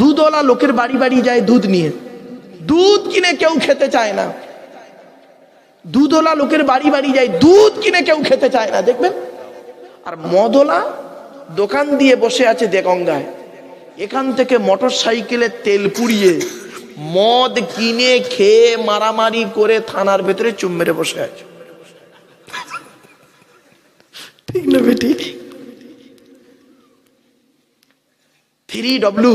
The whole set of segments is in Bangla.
দুধওয়ালা লোকের বাড়ি বাড়ি যায় দুধ নিয়ে। দুধ কিনে কেউ খেতে চায় না। দুধওয়ালা লোকের বাড়ি বাড়ি যায় দুধ কিনে কেউ খেতে চায় না, দেখবেন? আর মদওয়ালা দোকান দিয়ে বসে আছে দেগঙ্গায় এখান থেকে মোটর সাইকেলে তেল পুড়িয়ে মদ কিনে খেয়ে মারামারি করে থানার ভেতরে চুম মেরে বসে আছে। ঠিক না বেটি? থ্রি ডব্লু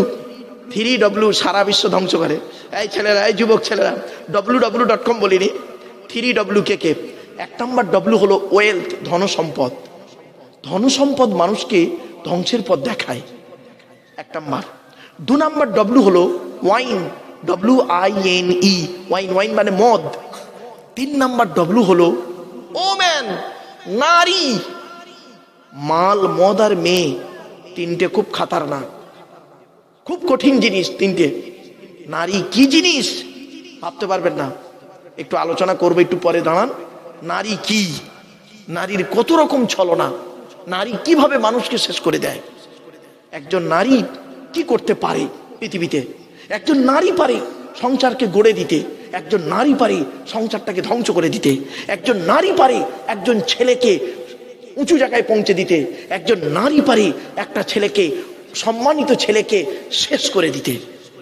থ্রি ডব্লু সারা বিশ্ব ধ্বংস করে। এই ছেলেরা, এই যুবক ছেলেরা ডব্লু ডব্লু ডট কম বলিনি থ্রি ডব্লু কে কে? এক নম্বর ডব্লু হলো ওয়েলথ ধন সম্পদ ধন সম্পদ মানুষকে ধ্বংসের পথ দেখায়। এক নম্বর। দু নম্বর ডব্লু হলো wine W I N E wine wine মানে মদ। তিন নম্বর ডব্লু হলো ওম্যান নারী। মাল, মদ আর মেয়ে, তিনটে খুব খাতারনাক। খুব কঠিন জিনিস তিনটে। নারী কি জিনিস? ভাবতে পারবেন না। একটু আলোচনা করব, একটু পরে দাঁড়ান। নারী কি? নারীর কত রকম ছলনা? নারী কীভাবে মানুষকে শেষ করে দেয়? একজন নারী কি করতে পারে পৃথিবীতে? একজন নারী পারে সংসারকে গড়ে দিতে। একজন নারী পারে সংসারটাকে ধ্বংস করে দিতে। একজন নারী পারে একজন ছেলেকে উঁচু জায়গায় পৌঁছে দিতে। একজন নারী পারে একটা ছেলেকে সম্মানিত ছেলেকে শেষ করে দিতে।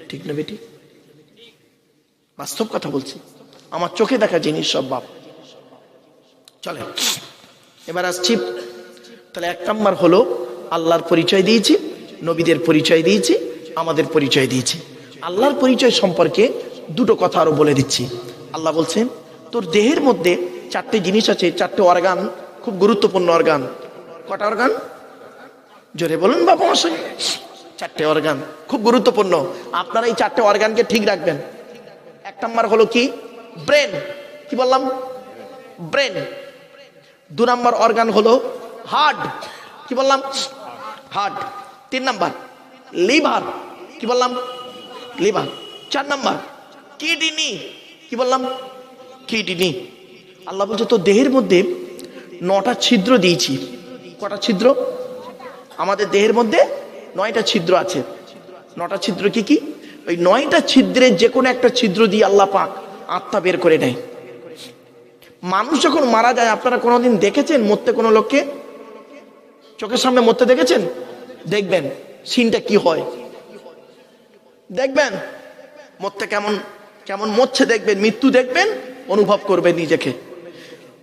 ঠিক না বেটি? বাস্তব কথা বলছি। আমার চোখে দেখা জিনিস সব বাপ। চলে। এবার আসছি। তাহলে এক নাম্বার হলো, আল্লাহর পরিচয় দিয়েছি, নবীদের পরিচয় দিয়েছি, আমাদের পরিচয় দিয়েছি। আল্লাহর পরিচয় সম্পর্কে দুটো কথা আরও বলে দিচ্ছি। আল্লাহ বলছেন, তোর দেহের মধ্যে চারটে জিনিস আছে, চারটে অর্গান খুব গুরুত্বপূর্ণ অর্গান কটা অর্গান জোরে বলুন বাবা মশাই চারটে অর্গান খুব গুরুত্বপূর্ণ। আপনারা এই চারটে অর্গানকে ঠিক রাখবেন। এক নাম্বার হলো কি? ব্রেন কি বললাম? ব্রেন দু নম্বর অর্গান হলো হার্ট কি বললাম? হার্ট তিন নাম্বার লিভার কি বললাম? লিভার চার নাম্বার কিডনি কি বললাম? কিডনি আল্লাহ বলছে, তো দেহের মধ্যে নটা ছিদ্র দিয়েছি। কটা ছিদ্র? আমাদের দেহের মধ্যে নয়টা ছিদ্র আছে। নটা ছিদ্র কি কি? ওই নয়টা ছিদ্রের যে কোনো একটা ছিদ্র দিয়ে আল্লাহ পাক আত্মা বের করে নেয়। মানুষ যখন মারা যায়, আপনারা কোনোদিন দেখেছেন মরতে কোনো লোককে? চোখের সামনে মরতে দেখেছেন? দেখবেন, সিনটা কি হয়? দেখবেন, মরতে কেমন কেমন মরছে দেখবেন, মৃত্যু দেখবেন, অনুভব করবেন নিজেকে।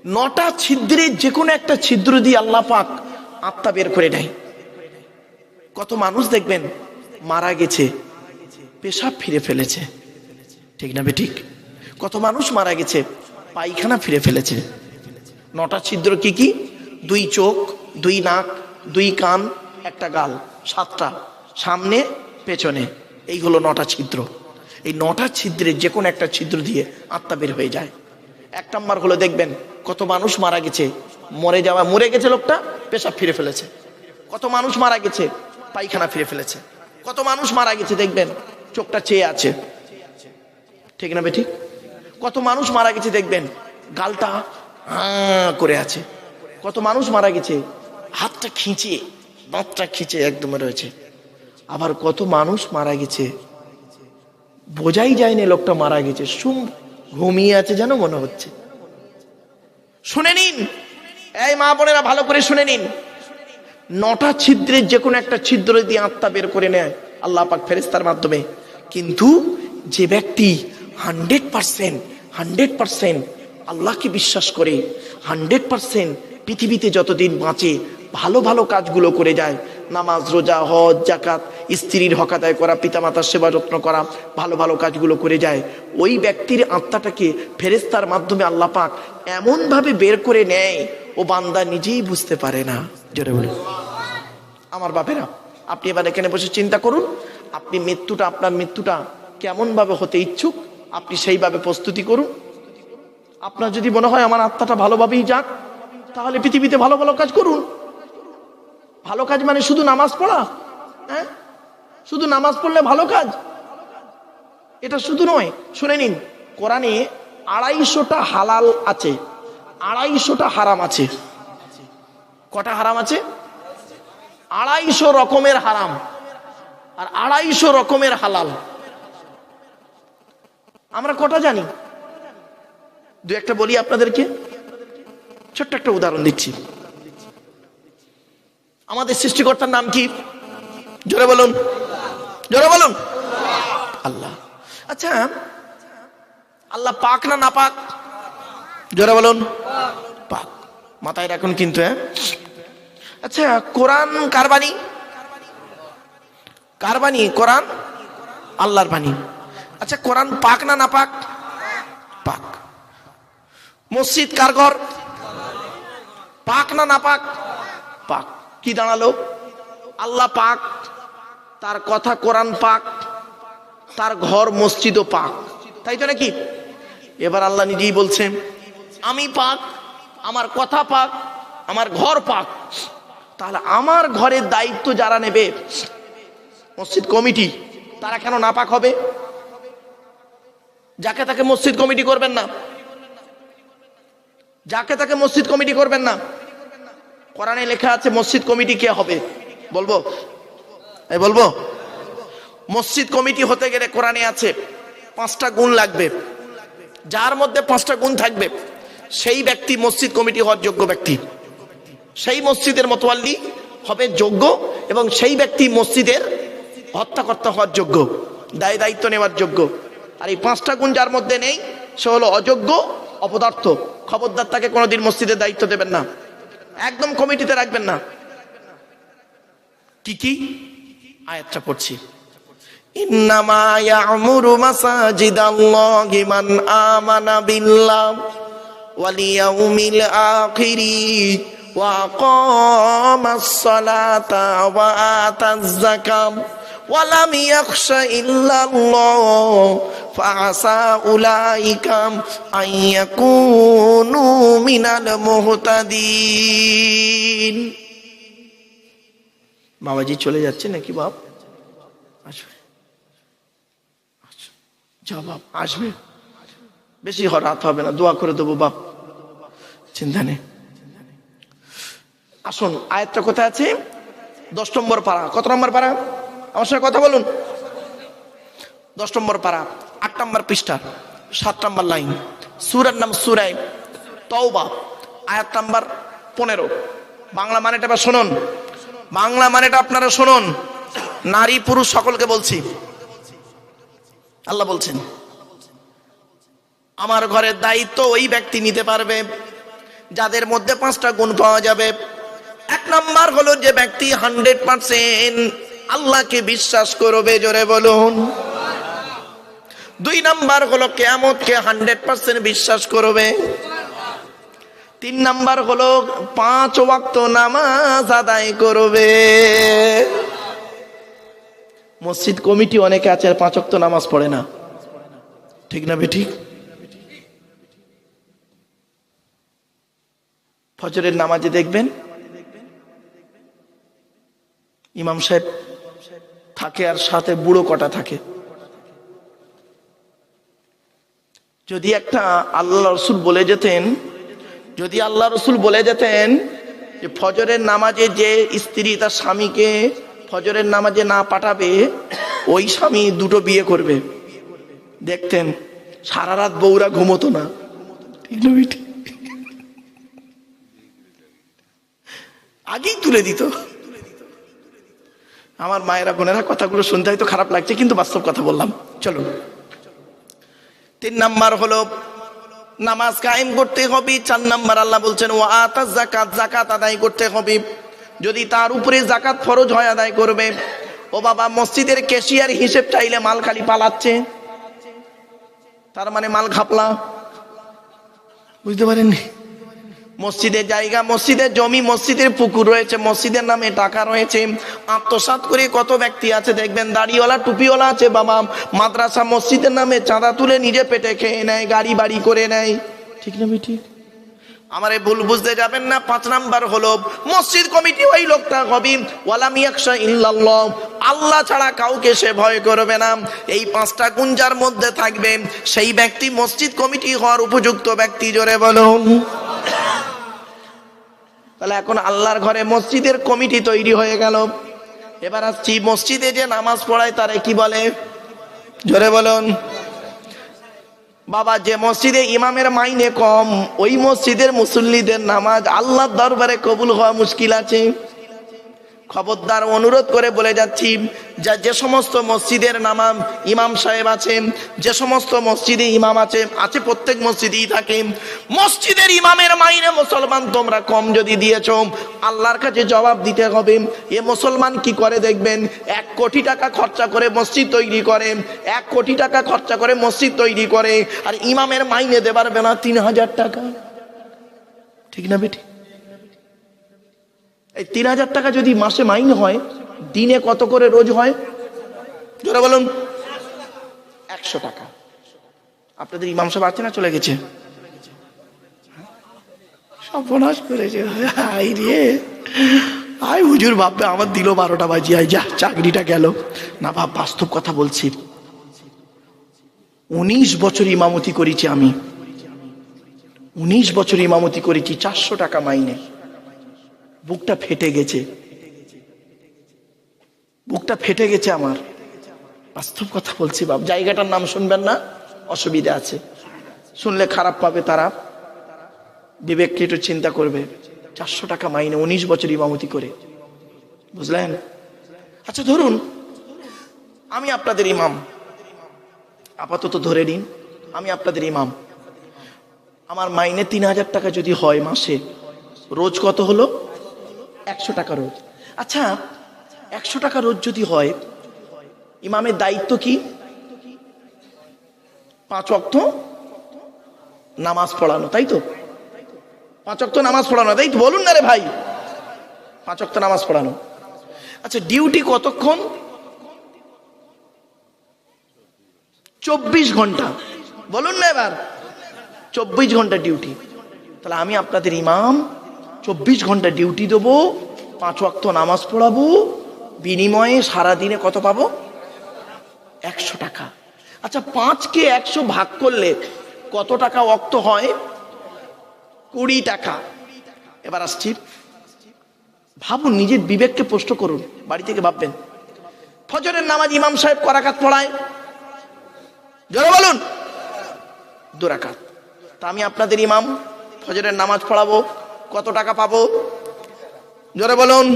নটা ছিদ্রের যে কোনো একটা ছিদ্র দিয়ে আল্লাহ পাক আত্মা বের করে নেয়। কত মানুষ দেখবেন মারা গেছে, পেশাব ফিরে ফেলেছে। ঠিক না ঠিক? কত মানুষ মারা গেছে, পায়খানা ফিরে ফেলেছে। নটা ছিদ্র কি কি? দুই চোখ, দুই নাক, দুই কান, একটা গাল, সাতটা। সামনে, পেছনে। এই হলো নটা ছিদ্র। এই নটা ছিদ্রের যে কোনো একটা ছিদ্র দিয়ে আত্মা বের হয়ে যায়। এক নম্বর হলো দেখবেন, কত মানুষ মারা গেছে, মরে যাওয়া, মরে গেছে লোকটা, পেশাব ফিরে ফেলেছে। কত মানুষ মারা গেছে পায়খানা ফিরে ফেলেছে। কত মানুষ মারা গেছে দেখবেন, চোখটা চেয়ে আছে। ঠিক না বে ঠিক কত মানুষ মারা গেছে দেখবেন, গালটা করে আছে। কত মানুষ মারা গেছে, হাতটা খিঁচে দাঁতটা খিঁচে একদম রয়েছে। আবার কত মানুষ মারা গেছে, বোঝাই যায়নি লোকটা মারা গেছে, সুম ঘুমিয়ে আছে যেন মনে হচ্ছে। শুনে নিন, এই মা বোনেরা ভালো করে শুনে নিন। নটা ছিদ্রের যে কোনো একটা ছিদ্র দিয়ে আত্মা বের করে নেয়, আল্লাহ পাক ফেরেস্তার মাধ্যমে। কিন্তু যে ব্যক্তি হান্ড্রেড পার্সেন্ট হান্ড্রেড পার্সেন্ট আল্লাহকে বিশ্বাস করে, হান্ড্রেড পার্সেন্ট পৃথিবীতে যতদিন বাঁচে, ভালো ভালো কাজগুলো করে যায়, নামাজ, রোজা, হজ জাকাত স্ত্রীর হক আদায় করা, পিতামাতার সেবা যত্ন করা, ভালো ভালো কাজগুলো করে যায়, ওই ব্যক্তির আত্মাটাকে ফেরেস্তার মাধ্যমে আল্লাহ পাক এমনভাবে বের করে নেয় ও বান্দা নিজেই বুঝতে পারে না। জোরে বলে আমার বাপেরা, আপনি এবার এখানে বসে চিন্তা করুন, আপনি মৃত্যুটা, আপনার মৃত্যুটা কেমনভাবে হতে ইচ্ছুক, আপনি সেইভাবে প্রস্তুতি করুন। আপনার যদি মনে হয় আমার আত্মাটা ভালোভাবেই যাক, তাহলে পৃথিবীতে ভালো ভালো কাজ করুন। ভালো কাজ মানে শুধু নামাজ পড়া হ্যাঁ? শুধু নামাজ পড়লে ভালো কাজ। এটা শুধু নয়, শুনে নিন, কোরআনে আড়াইশোটা হালাল আছে। আড়াইশোটা হারাম আছে। কটা হারাম আছে? আড়াইশো রকমের হারাম। আর আড়াইশো রকমের হালাল। আমরা কটা জানি? দু একটা বলি আপনাদেরকে। ছোট্ট একটা উদাহরণ দিচ্ছি। আমাদের সৃষ্টিকর্তার নাম কি? জোরে বলুন। জোরে বলুন। আল্লাহ। আচ্ছা। আল্লাহ পাক না না পাক? জোরে বলুন। পাক মাথায় রাখুন কিন্তু হ্যাঁ? আচ্ছা কোরআন কার বাণী? কার বাণী? কোরআন? আল্লাহর বাণী। আচ্ছা কোরআন পাক না না পাক? পাক। মসজিদ কার ঘর? পাক না না পাক? পাক। কি দাঁড়াল? আল্লাহ পাক, তার কথা কোরআন পাক, তার ঘর মসজিদও পাক। তাই তো নাকি? এবার আল্লাহ নিজেই বলছেন, আমি পাক আমার কথা পাক, আমার ঘর পাক। তাহলে আমার ঘরের দায়িত্ব যারা নেবে, মসজিদ কমিটি, তারা কেন নাপাক হবে? যাকে তাকে মসজিদ কমিটি করবেন না। যাকে তাকে মসজিদ কমিটি করবেন না। কোরআনে লেখা আছে, মসজিদ কমিটি কে হবে? বলব? বলব? মসজিদ কমিটি হতে গেলে কোরআনে আছে, পাঁচটা গুণ লাগবে। যার মধ্যে পাঁচটা গুণ থাকবে। সেই ব্যক্তি মসজিদ কমিটি হওয়ার যোগ্য ব্যক্তি। সেই মসজিদের মতোয়াল্লি হবে যোগ্য এবং সেই ব্যক্তি মসজিদের হত্যাকর্তা হওয়ার যোগ্য, দায় দায়িত্ব নেওয়ার যোগ্য। আর এই পাঁচটা গুণ যার মধ্যে নেই, সে হলো অযোগ্য, অপদার্থ। খবরদার তাকে কোনোদিন মসজিদের দায়িত্ব দেবেন না। একদম কমিটিতে রাখবেন না। কি কি? আয়াতটা পড়ছি। ইন্নামা ইয়ামুরু মাসাজিদাল্লাহি মান আমানা বিল্লাহ। ওয়াল ইয়াউমিল আখিরি ওয়া আকামাস সালাতা ওয়া আতাজ যাকাত ولم يخش إلا الله فعسى أولئك أن يكونوا من المهتدين বাবাজি চলে যাচ্ছে নাকি বাপ আসবে আচ্ছা। যা বাপ আসবে বেশি হ- রাত হবে না দোয়া করে দেবো বাপ চিন্তা নেই আসুন, আয়াতটা কোথায় আছে? দশ নম্বর পাড়া। কত নম্বর পাড়া? আমার সঙ্গে কথা বলুন। দশ নম্বর পাড়া, আট নম্বর পৃষ্ঠা, সাত নম্বর লাইন। সুরের নাম সুরাই তওবা, আয়াত নাম্বার পনেরো। বাংলা মানেটা এবার শুনুন। বাংলা মানেটা আপনারা শুনুন। নারী পুরুষ সকলকে বলছি। আল্লাহ বলছেন, আমার ঘরের দায়িত্ব ওই ব্যক্তি নিতে পারবে। যাদের মধ্যে পাঁচটা গুণ পাওয়া যাবে। এক নম্বর হলো যে ব্যক্তি হান্ড্রেড পার্সেন্ট আল্লাহকে বিশ্বাস করবে, জোরে বলুন। দুই নাম্বার হলো কেয়ামতকে হান্ড্রেড পার্সেন্ট বিশ্বাস করবে। তিন নাম্বার হলো পাঁচ ওয়াক্ত নামাজ আদায় করবে। মসজিদ কমিটি অনেকে আছে পাঁচ ওয়াক্ত নামাজ পড়ে না। ঠিক না, বেঠিক? ফজরের নামাজে দেখবেন? ইমাম সাহেব থাকে আর সাথে বুড়ো কটা থাকে। যদি একটা আল্লাহ রসুল বলে যেতেন, যদি আল্লাহ রসুল বলে যেতেন যে ফজরের নামাজে যে স্ত্রী তার স্বামীকে ফজরের নামাজে না পাঠাবে, ওই স্বামী দুটো বিয়ে করবে। দেখতেন, সারা রাত বউরা ঘুমতো না। ঠিক না বেটি? আগেই তুলে দিত। আমার মায়েরা, বোনেরা কথাগুলো শুনতে হয়তো খারাপ লাগছে, কিন্তু বাস্তব কথা বললাম। চলো তিন নাম্বার হলো, নামাজ কায়েম করতে হবে। চার নাম্বার আল্লাহ বলছেন ও আতাজ জাকাত জাকাত আদায় করতে হবে। যদি তার উপরে জাকাত ফরজ হয়, আদায় করবে। ও বাবা, মসজিদের ক্যাশিয়ার হিসেব চাইলে মাল খালি পালাচ্ছে। তার মানে মাল ঘাপলা। বুঝতে পারেননি? মসজিদের জায়গা, মসজিদের জমি, মসজিদের পুকুর রয়েছে, মসজিদের নামে টাকা রয়েছে। আত্মসাত করে কত ব্যক্তি আছে দেখবেন, দাড়িওয়ালা, টুপিওয়ালা আছে, বাবা। মাদ্রাসা মসজিদের নামে চাঁদা তুলে নিজে পেটে খেয়ে নেয়, গাড়ি বাড়ি করে নেয়। ঠিক না ঠিক আমার ভুল বুঝতে যাবেন না, পাঁচ নাম্বার হলো, মসজিদ কমিটি ওই লোকটা হবি ওয়ালাম ইয়াকশা ইল্লাল্লাহ। আল্লাহ ছাড়া কাউকে সে ভয় করবে না। এই পাঁচটা গুঞ্জার মধ্যে থাকবে, সেই ব্যক্তি মসজিদ কমিটি হওয়ার উপযুক্ত ব্যক্তি, জোরে বলুন। তাহলে এখন আল্লাহর ঘরে মসজিদের কমিটি তৈরি হয়ে গেল। এবার আসছি মসজিদে যে নামাজ পড়ায় তারে কি বলে? জোরে বলুন। বাবা, যে মসজিদে ইমামের মাইনে কম, ওই মসজিদের মুসল্লিদের নামাজ আল্লাহর দরবারে কবুল হওয়া মুশকিল আছে। খবরদার অনুরোধ করে বলে যাচ্ছি, যা যে সমস্ত মসজিদের নামাম ইমাম সাহেব আছেন যে সমস্ত মসজিদে ইমাম আছে আছে প্রত্যেক মসজিদেই থাকে। মসজিদের ইমামের মাইনে মুসলমান তোমরা কম যদি দিয়েছ, আল্লাহর কাছে জবাব দিতে হবে। এ মুসলমান কি করে দেখবেন? এক কোটি টাকা খরচা করে মসজিদ তৈরি করে, এক কোটি টাকা খরচা করে মসজিদ তৈরি করে, আর ইমামের মাইনে দেবার বেলা তিন হাজার টাকা। ঠিক না বেটি? এই তিন হাজার টাকা যদি মাসে মাইনে হয়, দিনে কত করে রোজ হয়? জোরে বলুন। একশো টাকা। আপনাদের ইমাম সাহেব আছে না চলে গেছে? সর্বনাশ করেছে। আই রে। আই হুজুর ভাববে আমার দিল বারোটা বাজি আই যা, চাকরিটা গেল। না ভাব বাস্তব কথা বলছি। উনিশ বছর ইমামতি করেছি আমি। উনিশ বছর ইমামতি করেছি, চারশো টাকা মাইনে। বুকটা ফেটে গেছে। বুকটা ফেটে গেছে আমার। বাস্তব কথা বলছি বাপ, জায়গাটার নাম শুনবেন না? অসুবিধা আছে। শুনলে খারাপ পাবে তারা। বিবেককে একটু চিন্তা করবে। চারশো টাকা মাইনে, উনিশ বছর ইমামতি করে। বুঝলেন? আচ্ছা ধরুন, আমি আপনাদের ইমাম। আপাতত ধরে নিন, আমি আপনাদের ইমাম। আমার মাইনে তিন হাজার টাকা যদি হয় মাসে, রোজ কত হলো? একশো টাকা রোজ। আচ্ছা একশো টাকা রোজ যদি হয়, ইমামের দায়িত্ব কি? পাঁচ অক্ত নামাজ পড়ানো, তাই তো? পাঁচ অক্ত নামাজ পড়ানো, তাই তো? বলুন না রে ভাই। পাঁচ অক্ত নামাজ পড়ানো। আচ্ছা ডিউটি কতক্ষণ? চব্বিশ ঘণ্টা। বলুন না এবার। চব্বিশ ঘণ্টা ডিউটি। তাহলে আমি আপনাদের ইমাম চব্বিশ ঘণ্টা ডিউটি দেবো, পাঁচ ওয়াক্ত নামাজ পড়াবো, বিনিময়ে সারাদিনে কত পাবো? একশো টাকা। আচ্ছা পাঁচকে একশো ভাগ করলে কত টাকা অক্ত হয়? কুড়ি টাকা। এবার আসছি। ভাবুন, নিজের বিবেককে প্রশ্ন করুন। বাড়ি থেকে ভাববেন। ফজরের নামাজ ইমাম সাহেব করাকাত পড়ায়? জোরে বলুন। দুরাকাত তা আমি আপনাদের ইমাম, ফজরের নামাজ পড়াবো কত টাকা পাবো? জোরে বলুন,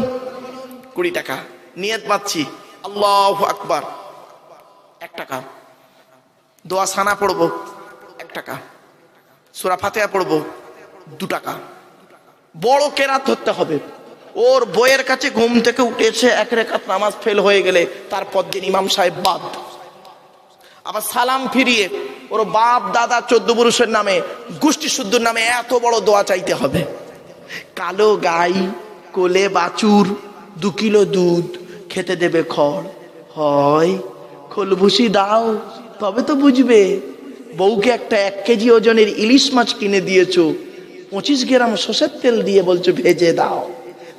কুড়ি টাকা। নিয়ত পাচ্ছি। আল্লাহ আকবার। এক টাকা। দোয়া সানা পড়ব, এক টাকা। সুরা ফাতেহা পড়ব, দু টাকা। বড় কেরাত ধরতে হবে। ওর বইয়ের কাছে ঘুম থেকে উঠেছে, এক রেখাত নামাজ ফেল হয়ে গেলে তারপর দিন ইমাম সাহেব বাদ। আবার সালাম ফিরিয়ে ওর বাপ, দাদা, চোদ্দ পুরুষের নামে, গোষ্ঠী শুদ্ধর নামে এত বড় দোয়া চাইতে হবে। কালো গাই, কোলে বাছুর, দু কিলো দুধ, খেতে দেবে খড়। হয় খোলভুসি দাও, তবে তো বুঝবে। বউকে একটা এক কেজি ওজনের ইলিশ মাছ কিনে দিয়েছ, পঁচিশ গ্রাম সর্ষের তেল দিয়ে বলছো ভেজে দাও।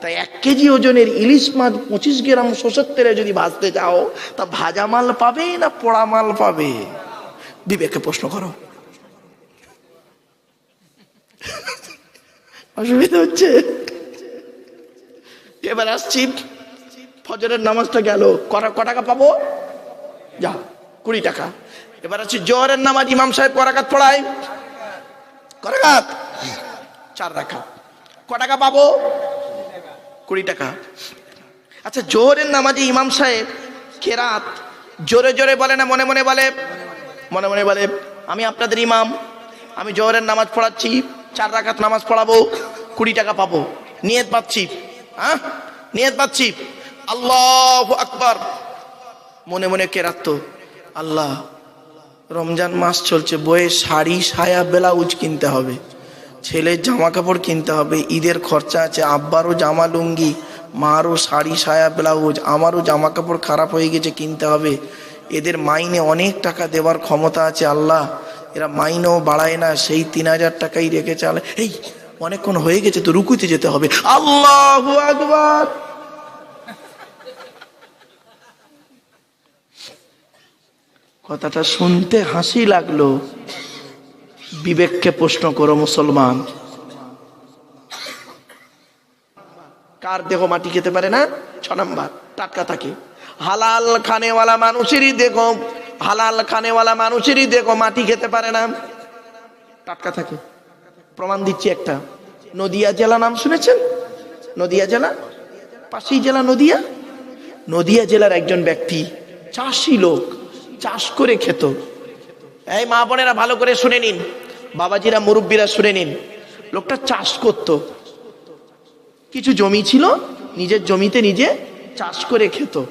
তাই এক কেজি ওজনের ইলিশ মাছ, পঁচিশ গ্রাম সর্ষের তেলে যদি ভাজতে যাও তা ভাজা মাল পাবে না পোড়া মাল পাবে? বিবেককে প্রশ্ন করো। অসুবিধা হচ্ছে এবার আসছি, ফজরের নামাজটা গেল। কটা ক টাকা পাবো? যা, কুড়ি টাকা। এবার আসছি জোহরের নামাজ, ইমাম সাহেব করাকাত পড়ায়। করাকাত? চার রাখা। ক টাকা পাবো? কুড়ি টাকা। আচ্ছা জোহরের নামাজে ইমাম সাহেব কেরাত জোরে জোরে বলে না, মনে মনে বলে? মনে মনে বলে, আমি আপনাদের ইমাম, আমি জোহরের নামাজ পড়াচ্ছি। চার রাকাত নামাজ পড়াবো, কুড়ি টাকা পাবো। নিয়ত পাচ্ছি। হ্যাঁ নিয়ত পাচ্ছি। আল্লাহ আকবার। মনে মনে কেরাত আল্লাহ, রমজান মাস চলছে, বইয়ে শাড়ি, সায়া, ব্লাউজ কিনতে হবে। ছেলের জামা কাপড় কিনতে হবে, ঈদের খরচা আছে, আব্বারও জামা লুঙ্গি, মারও শাড়ি, সায়া, ব্লাউজ, আমারও জামা কাপড় খারাপ হয়ে গেছে, কিনতে হবে। এদের মাইনে অনেক টাকা দেওয়ার ক্ষমতা আছে, আল্লাহ। এরা মাইনেও বাড়ায় না, সেই তিন হাজার টাকাই রেখে চালে। এই, অনেকক্ষণ হয়ে গেছে তো রুকুতে যেতে হবে। আল্লাহ আকবার! কথাটা শুনতে হাসি লাগল। বিবেককে প্রশ্ন করো, মুসলমান। কার দেহ মাটি খেতে পারে না? ছ নাম্বার, টাটকা থাকে। হালাল খানেওয়ালা মানুষেরই দেখো হালাল খানেওয়ালা মানুষেরই দেখো মাটি খেতে পারে না। টাটকা থাকে। প্রমাণ দিচ্ছি একটা। নদিয়া জেলা নাম শুনেছেন? নদিয়া জেলা? পাশেই জেলা নদিয়া? নদিয়া জেলার একজন ব্যক্তি চাষি লোক, চাষ করে খেত। এই মা বোনেরা ভালো করে শুনে নিন। বাবাজিরা, মুরব্বীরা শুনে নিন। লোকটা চাষ করত। কিছু জমি ছিল, নিজের জমিতে নিজে চাষ করে খেত।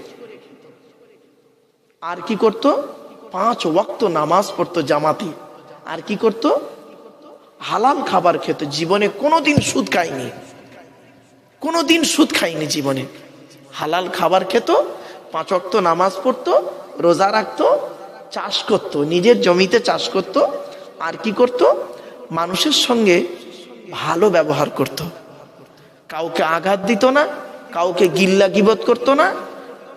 আর কি করত? পাঁচ ওয়াক্ত নামাজ পড়তো জামাতি। আর কি করত? হালাল খাবার খেত। জীবনে কোনোদিন সুদ খায়নি। কোনোদিন সুদ খায়নি জীবনে। হালাল খাবার খেত, পাঁচ ওয়াক্ত নামাজ পড়তো, রোজা রাখতো, চাষ করত, নিজের জমিতে চাষ করত। আর কি করত? মানুষের সঙ্গে ভালো ব্যবহার করত। কাউকে আঘাত দিত না, কাউকে গিল্লা গিবত করতো না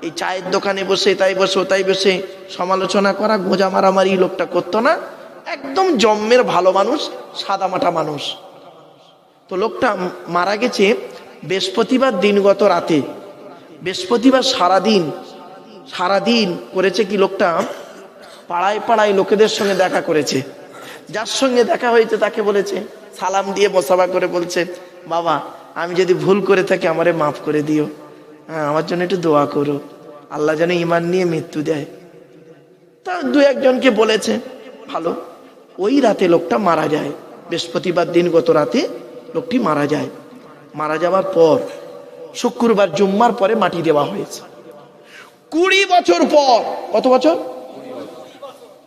এই চায়ের দোকানে বসে, তাই বসে তাই বসে সমালোচনা করা, গোজা মারামারি লোকটা করতো না। একদম জন্মের ভালো মানুষ, সাদামাটা মানুষ। তো লোকটা মারা গেছে বৃহস্পতিবার দিনগত রাতে। বৃহস্পতিবার সারাদিন সারাদিন করেছে কি লোকটা? পাড়ায় পাড়ায় লোকেদের সঙ্গে দেখা করেছে। যার সঙ্গে দেখা হয়েছে তাকে বলেছে, সালাম দিয়ে বসাবা করে বলছে, বাবা, আমি যদি ভুল করে থাকি আমারে মাফ করে দিও। হ্যাঁ আমার জন্য একটু দোয়া করো। আল্লাহ যেন ইমান নিয়ে মৃত্যু দেয়। তা দু একজনকে বলেছে, ভালো, ওই রাতে লোকটা মারা যায়। বৃহস্পতিবার দিন গত রাতে লোকটি মারা যায়। মারা যাওয়ার পর, শুক্রবার জুম্মার পরে মাটি দেওয়া হয়েছে। কুড়ি বছর পর, কত বছর?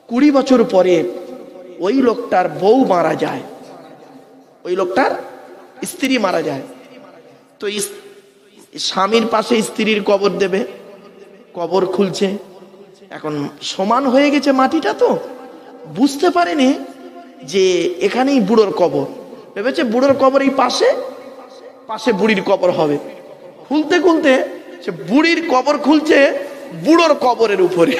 কুড়ি বছর পরে ওই লোকটার বউ মারা যায়। ওই লোকটার স্ত্রী মারা যায়। তো স্বামীর পাশে স্ত্রীর কবর দেবে, কবর খুলছে। এখন সমান হয়ে গেছে মাটিটা তো। বুঝতে পারেনি যে এখানেই বুড়োর কবর। ভেবেছে বুড়োর কবর এই পাশে পাশে বুড়ির কবর হবে। খুলতে খুলতে সে বুড়ির কবর খুলছে বুড়োর কবরের উপরে।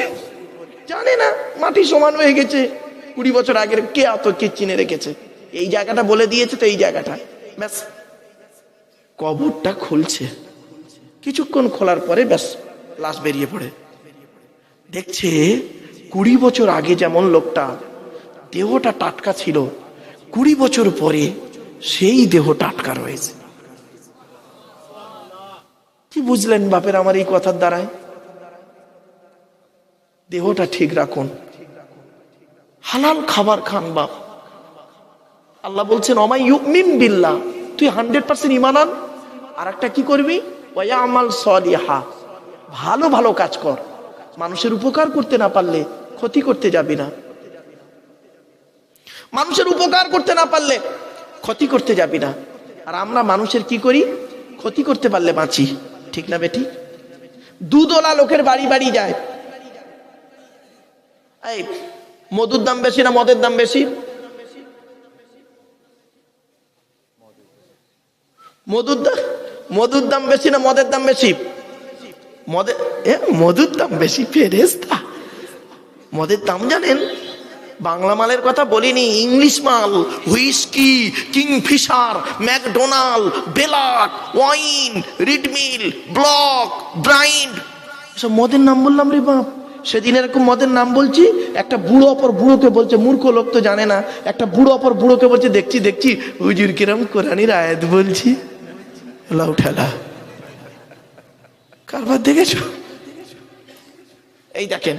জানে না, মাটি সমান হয়ে গেছে। কুড়ি বছর আগের কে অত কে চিনে রেখেছে? এই জায়গাটা বলে দিয়েছে তো এই জায়গাটা। ব্যাস। কবরটা খুলছে। কিছুক্ষণ খোলার পরে ব্যাস, লাশ বেরিয়ে পড়ে। দেখছে কুড়ি বছর আগে যেমন লোকটা দেহটা টাটকা ছিল, কুড়ি বছর পরে সেই দেহ টাটকা রয়েছে। কি বুঝলেন বাপের আমার এই কথার দ্বারায়? দেহটা ঠিক রাখুন। হালাল খাবার খান বাপ। আল্লাহ বলছেন, অমাই ইউমিন বিল্লাহ। তুই হান্ড্রেড পার্সেন্ট ইমান আন। আর একটা কি করবি? ওয়া আমাল সলিহা, ভালো ভালো কাজ কর। মানুষের উপকার করতে না পারলে ক্ষতি করতে যাবি না। মানুষের উপকার করতে না পারলে ক্ষতি করতে যাবি না। আর আমরা মানুষের কি করি? ক্ষতি করতে পারলে বাঁচি। ঠিক না বেটি? দুদলা লোকের বাড়ি বাড়ি যায়। এই, মধুর দাম বেশি না মদের দাম বেশি? মধুর দাম? মধুর দাম বেশি না মদের দাম বেশি? মদের এ, মধুর দাম বেশি ফেরেস্তা মদের দাম জানেন? বাংলা মালের কথা বলিনি, ইংলিশ মাল, হুইস্কি, কিংফিশার, ম্যাকডোনাল্ড, বেলাট, ওয়াইন, রিডমিল, ব্লক, ব্রাইন্ড। সব মদের নাম বললাম রে বাপ। সেদিন এরকম মদের নাম বলছি, একটা বুড়ো অপর বুড়োকে বলছে, মূর্খ লোক তো জানে না, একটা বুড়ো অপর বুড়োকে বলছে, দেখছি দেখছি, হুজুর কিরম কোরআনির আয়াত বলছি। লাউ ঠেলা। কারবার দেখেছ? এই দেখেন